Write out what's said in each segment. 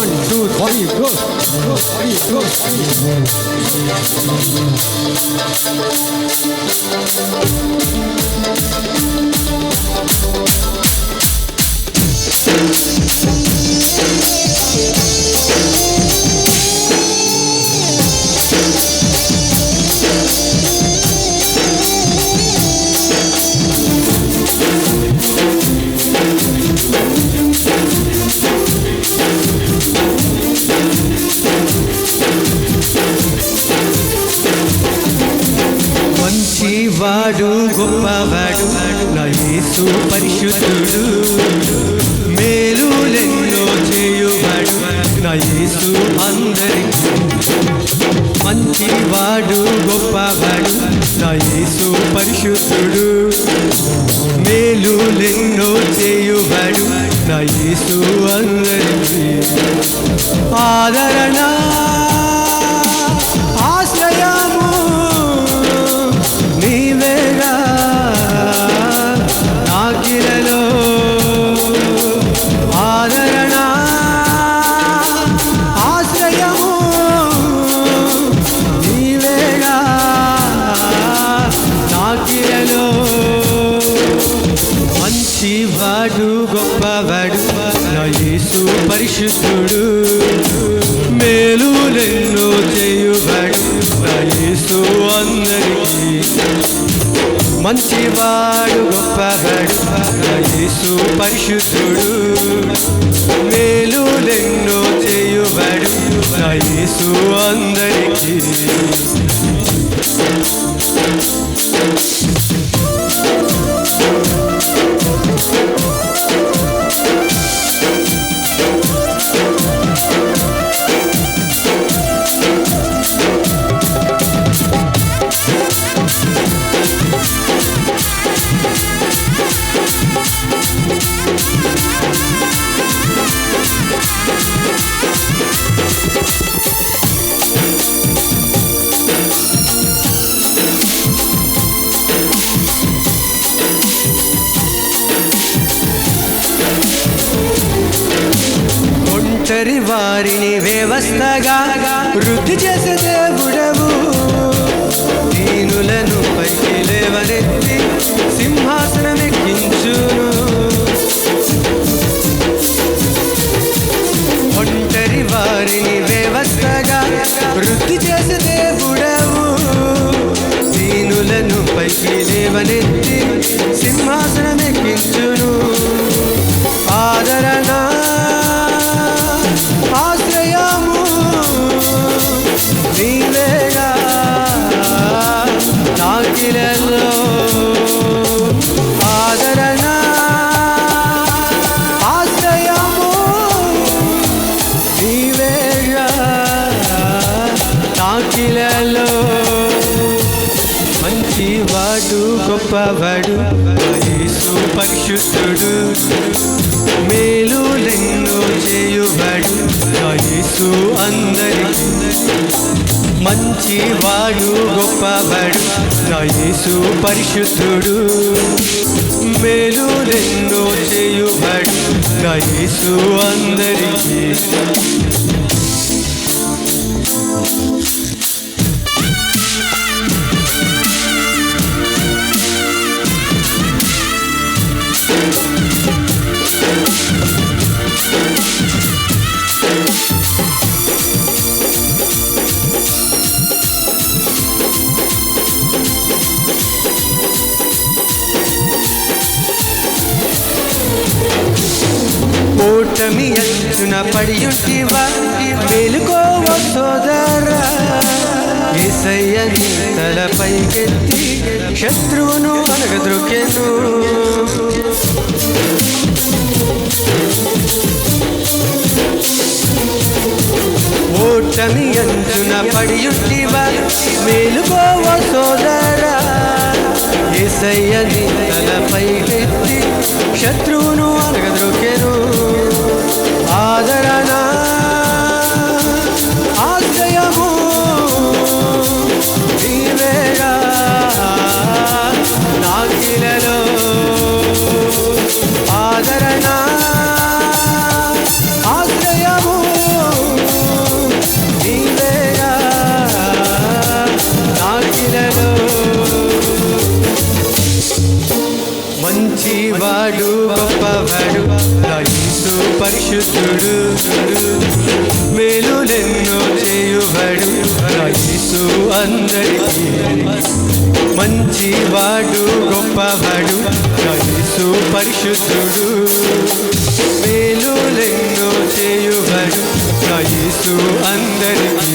One, two, three, go. Go, three, go. three, Thank వాడు గొప్పవాడు. నా యేసు పరిశుద్ధుడు. మేలులెన్నో చేయువాడు. నా యేసు అందరికి మంచివాడు గొప్పవాడు. నా యేసు పరిశుద్ధుడు. మేలులెన్నో చేయువాడు. నా యేసు అందరికి ఆదరణ యేసు పరిశుద్ధుడు మేలులెన్నో చేయువాడు నా యేసు అందరికీ మంచివాడు గొప్పవాడు యేసు పరిశుద్ధుడు మేలులెన్నో చేయువాడు చేయుబడు యేసు అందరికీ ఒంటరి వారిని వ్యవస్థగా వృద్ధి చేసే దేవుడవు? దీనులను పైకి లేవనెత్తి సింహాసనం ఆకిలలో మంచివాడు గొప్పవాడు యేసు పరిశుద్ధుడు. మేలులెన్నో చేయువాడు యేసు అందరి మంచివాడు గొప్పవాడు యేసు పరిశుద్ధుడు. మేలులెన్నో చేయువాడు యేసు అందరికీ. ఓటమి అంచున పడియుంటివా మేలుకోవ సోదరా. ఏసయ్య నీ తలపైకెత్తి శత్రువును అనగద్రొకెను ఓటమి అంచున పడియుంటివా మేలుకోవ సోదరా. ఏసయ్య నీ తలపైకెత్తి శత్రువును అనగద్రొకెను పరిశుద్ధుడు మేలులెన్నో చేయుబడు నా యేసు అందరికీ మంచి వాడు గొప్పవాడు. నా యేసు పరిశుద్ధుడు. మేలులెన్నో చేయువడు. నా యేసు అందరికీ.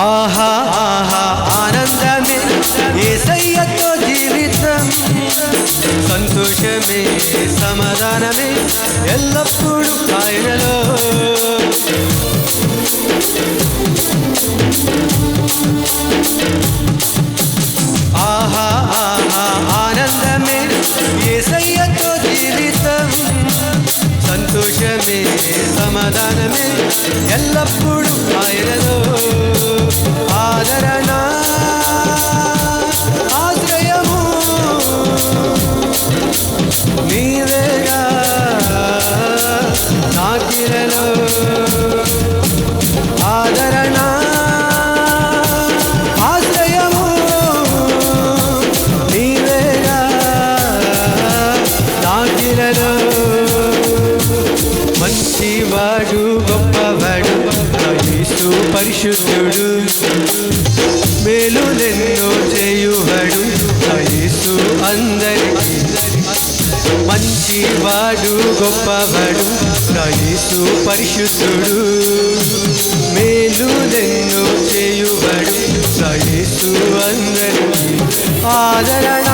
ఆహా ఆహా ఆనందమే ఏసయ్యతో జీవితం సంతోషమే సమాధానమే ఎల్లప్పుడూ ఆయనలో ఆహా ఆహా ఆనందమే ఏసయ్యతో జీవితం సంతోషమే సమాధానమే ఎల్లప్పుడూ పరిశుద్ధుడు మేలులెన్నో చేయువాడు. నా యేసు అందరికీ మంచివాడు గొప్పవాడు నా యేసు పరిశుద్ధుడు మేలులెన్నో చేయువాడు నా యేసు అందరికీ ఆదరణ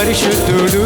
పరిశుద్ధుడు